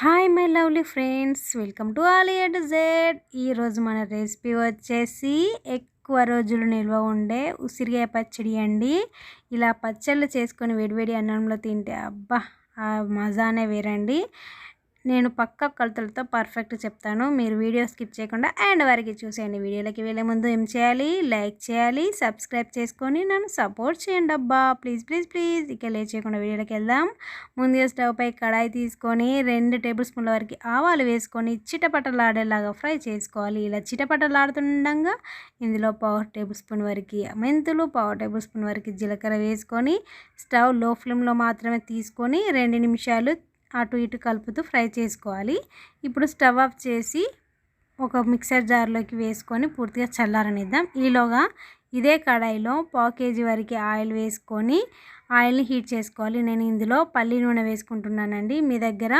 Hi my lovely friends welcome to all to Z ఈరోజు మన recipe వచ్చేసి ఎక్కువ రోజులు నిల్వ ఉండే ఉసిరికాయ పచ్చడి అండి. ఇలా పచ్చళ్ళు చేసుకొని వేడివేడి అన్నంలో తింటే అబ్బా ఆ మజానే వేరండి. నేను పక్క కొలతలతో పర్ఫెక్ట్ చెప్తాను. మీరు వీడియో స్కిప్ చేయకుండా అండ్ వరకు చూసేయండి. వీడియోలకి వెళ్ళే ముందు ఏం చేయాలి? లైక్ చేయాలి. సబ్స్క్రైబ్ చేసుకొని నన్ను సపోర్ట్ చేయండి అబ్బా. ప్లీజ్ ప్లీజ్ ప్లీజ్ ఇక లేట్ చేయకుండా వీడియోలోకి వెళ్దాం. ముందుగా స్టవ్ పై కడాయి తీసుకొని రెండు టేబుల్ స్పూన్ల వరకు ఆవాలు వేసుకొని చిటపటలాడేలాగా ఫ్రై చేసుకోవాలి. ఇలా చిటపటలాడుతుండగా ఇందులో పవర్ టేబుల్ స్పూన్ వరకు మెంతులు పవర్ టేబుల్ స్పూన్ వరకు జీలకర్ర వేసుకొని స్టవ్లో ఫ్లేమ్లో మాత్రమే తీసుకొని రెండు నిమిషాలు అటు ఇటు కలుపుతూ ఫ్రై చేసుకోవాలి. ఇప్పుడు స్టవ్ ఆఫ్ చేసి ఒక మిక్సర్ జార్లోకి వేసుకొని పూర్తిగా చల్లారనిద్దాం. ఈలోగా ఇదే కడాయిలో పావు కేజీ వరకు ఆయిల్ వేసుకొని ఆయిల్ని హీట్ చేసుకోవాలి. నేను ఇందులో పల్లి నూనె వేసుకుంటున్నానండి. మీ దగ్గర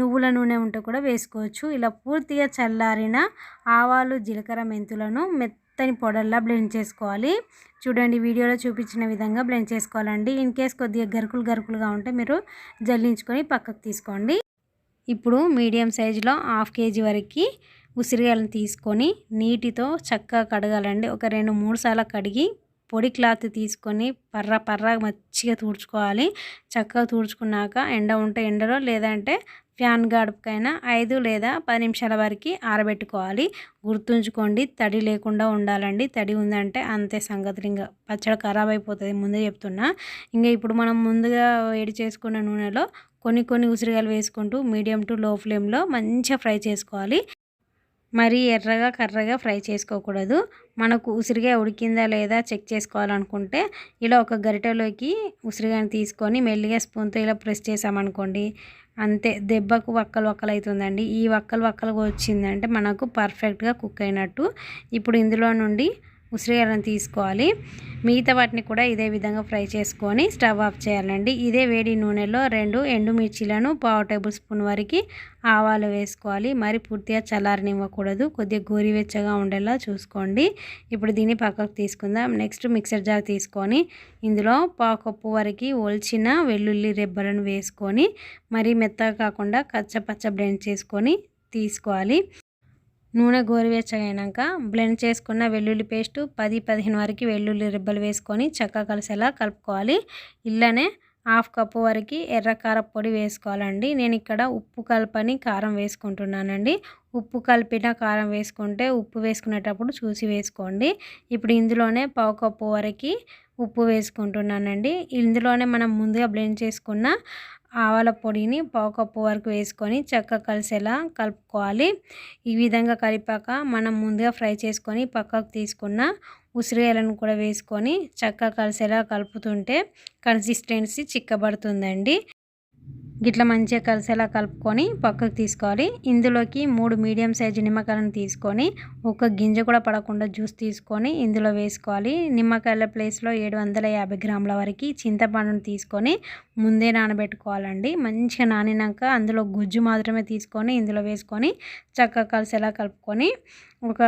నువ్వుల నూనె ఉంటే కూడా వేసుకోవచ్చు. ఇలా పూర్తిగా చల్లారిన ఆవాలు జీలకర్ర మెంతులను మెత్తని పొడల్లా బ్లెండ్ చేసుకోవాలి. చూడండి వీడియోలో చూపించిన విధంగా బ్లెండ్ చేసుకోవాలండి. ఇన్ కేస్ కొద్దిగా గరుకులు గరుకులుగా ఉంటే మీరు జల్లించుకొని పక్కకు తీసుకోండి. ఇప్పుడు మీడియం సైజులో హాఫ్ కేజీ వరకు ఉసిరికాయలను తీసుకొని నీటితో చక్కగా కడగాలండి. ఒక రెండు మూడు సార్లు కడిగి పొడి క్లాత్ తీసుకొని పర్ర పర్ర మంచిగా తుడుచుకోవాలి. చక్కగా తుడుచుకున్నాక ఎండ ఉంటే ఎండలో లేదంటే ఫ్యాన్ గడుపుకైనా ఐదు లేదా పది నిమిషాల వరకు ఆరబెట్టుకోవాలి. గుర్తుంచుకోండి తడి లేకుండా ఉండాలండి. తడి ఉందంటే అంతే సంగతి ఇంకా పచ్చడి ఖరాబ్ అయిపోతుంది ముందే చెప్తున్నా. ఇంకా ఇప్పుడు మనం ముందుగా వేడి చేసుకున్న నూనెలో కొన్ని కొన్ని ఉసిరికాయలు వేసుకుంటూ మీడియం టు లో ఫ్లేమ్లో మంచిగా ఫ్రై చేసుకోవాలి. మరీ ఎర్రగా కర్రగా ఫ్రై చేసుకోకూడదు. మనకు ఉసిరిగా ఉడికిందా లేదా చెక్ చేసుకోవాలనుకుంటే ఇలా ఒక గరిటెలోకి ఉసిరిగాని తీసుకొని మెల్లిగా స్పూన్తో ఇలా ప్రెస్ చేసామనుకోండి అంతే. దెబ్బకు వక్కలు వక్కలు అవుతుందండి ఈ వక్కలు వక్కలు వచ్చిందంటే మనకు పర్ఫెక్ట్గా కుక్ అయినట్టు. ఇప్పుడు ఇందులో నుండి ఉసిరిగాయలను తీసుకోవాలి. మిగతా వాటిని కూడా ఇదే విధంగా ఫ్రై చేసుకొని స్టవ్ ఆఫ్ చేయాలండి. ఇదే వేడి నూనెలో రెండు ఎండుమిర్చీలను పావు టేబుల్ స్పూన్ వరకు ఆవాలు వేసుకోవాలి. మరి పూర్తిగా చల్లారనివ్వకూడదు. కొద్దిగా గోరివెచ్చగా ఉండేలా చూసుకోండి. ఇప్పుడు దీన్ని పక్కకు తీసుకుందాం. నెక్స్ట్ మిక్సర్ జార్ తీసుకొని ఇందులో పావు కప్పు వరకు ఒలిచిన వెల్లుల్లి రెబ్బలను వేసుకొని మరీ మెత్తగా కాకుండా కచ్చపచ్చ బ్లెండ్ చేసుకొని తీసుకోవాలి. నూనె గోరువెచ్చగైనాక బ్లెండ్ చేసుకున్న వెల్లుల్లి పేస్టు పది పదిహేను వరకు వెల్లుల్లి రిబ్బలు వేసుకొని చక్కగా కలిసేలా కలుపుకోవాలి. ఇళ్ళనే హాఫ్ కప్పు వరకు ఎర్ర కారపొడి వేసుకోవాలండి. నేను ఇక్కడ ఉప్పు కలపని కారం వేసుకుంటున్నానండి. ఉప్పు కలిపిన కారం వేసుకుంటే ఉప్పు వేసుకునేటప్పుడు చూసి వేసుకోండి. ఇప్పుడు ఇందులోనే పావు కప్పు వరకు ఉప్పు వేసుకుంటున్నానండి. ఇందులోనే మనం ముందుగా బ్లెండ్ చేసుకున్న ఆవాల పొడిని పావు కప్పు వరకు వేసుకొని చక్కగా కలిసేలా కలుపుకోవాలి. ఈ విధంగా కలిపాక మనం ముందుగా ఫ్రై చేసుకొని పక్కకు తీసుకున్న ఉసిరికాయలను కూడా వేసుకొని చక్కగా కలిసేలా కలుపుతుంటే కన్సిస్టెన్సీ చిక్కబడుతుందండి. గిట్ల మంచిగా కలిసేలా కలుపుకొని పక్కకు తీసుకోవాలి. ఇందులోకి మూడు మీడియం సైజు నిమ్మకాయలను తీసుకొని ఒక గింజ కూడా పడకుండా జ్యూస్ తీసుకొని ఇందులో వేసుకోవాలి. నిమ్మకాయల ప్లేస్లో ఏడు వందల యాభై గ్రాముల వరకు చింతపండును తీసుకొని ముందే నానబెట్టుకోవాలండి. మంచిగా నానినాక అందులో గుజ్జు మాత్రమే తీసుకొని ఇందులో వేసుకొని చక్కగా కలిసేలా కలుపుకొని ఒక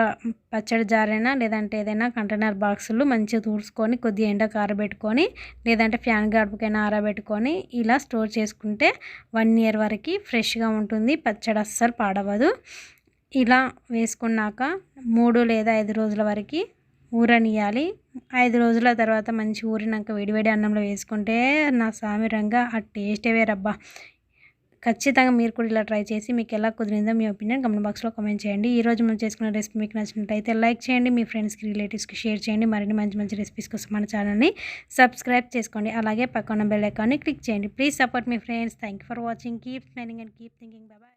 పచ్చడి జారైనా లేదంటే ఏదైనా కంటైనర్ బాక్సులు మంచిగా తూడ్చుకొని కొద్దిగా ఎండకు ఆరబెట్టుకొని లేదంటే ఫ్యాన్ గడుపుకైనా ఆరబెట్టుకొని ఇలా స్టోర్ చేసుకుంటే వన్ ఇయర్ వరకు ఫ్రెష్గా ఉంటుంది పచ్చడి అస్సలు పాడవదు. ఇలా వేసుకున్నాక మూడు లేదా ఐదు రోజుల వరకు ఊరనియాలి ఐదు రోజుల తర్వాత మంచి ఊరినాక వేడివేడి అన్నంలో వేసుకుంటే నా సామిరంగా ఆ టేస్టే వేరబ్బా. ఖచ్చితంగా మీరు కూడా ఇలా ట్రై చేసి మీకు ఎలా కుదిరిందో మీ ఒపీనియన్ కమెంట్ బాక్స్లో కామెంట్ చేయండి. ఈ రోజు మనం చేసుకున్న రెసిపీ మీకు నచ్చినట్టయితే లైక్ చేయండి మీ ఫ్రెండ్స్కి రిలేటివ్స్కి షేర్ చేయండి మరిన్ని మంచి మంచి రెసిపీస్ కోసం మన ఛానల్ని సబ్స్క్రైబ్ చేసుకోండి. అలాగే పక్కన బెల్ ఐకాన్ని క్లిక్ చేయండి. Please support me friends thank for watching keep smiling and keep thinking bye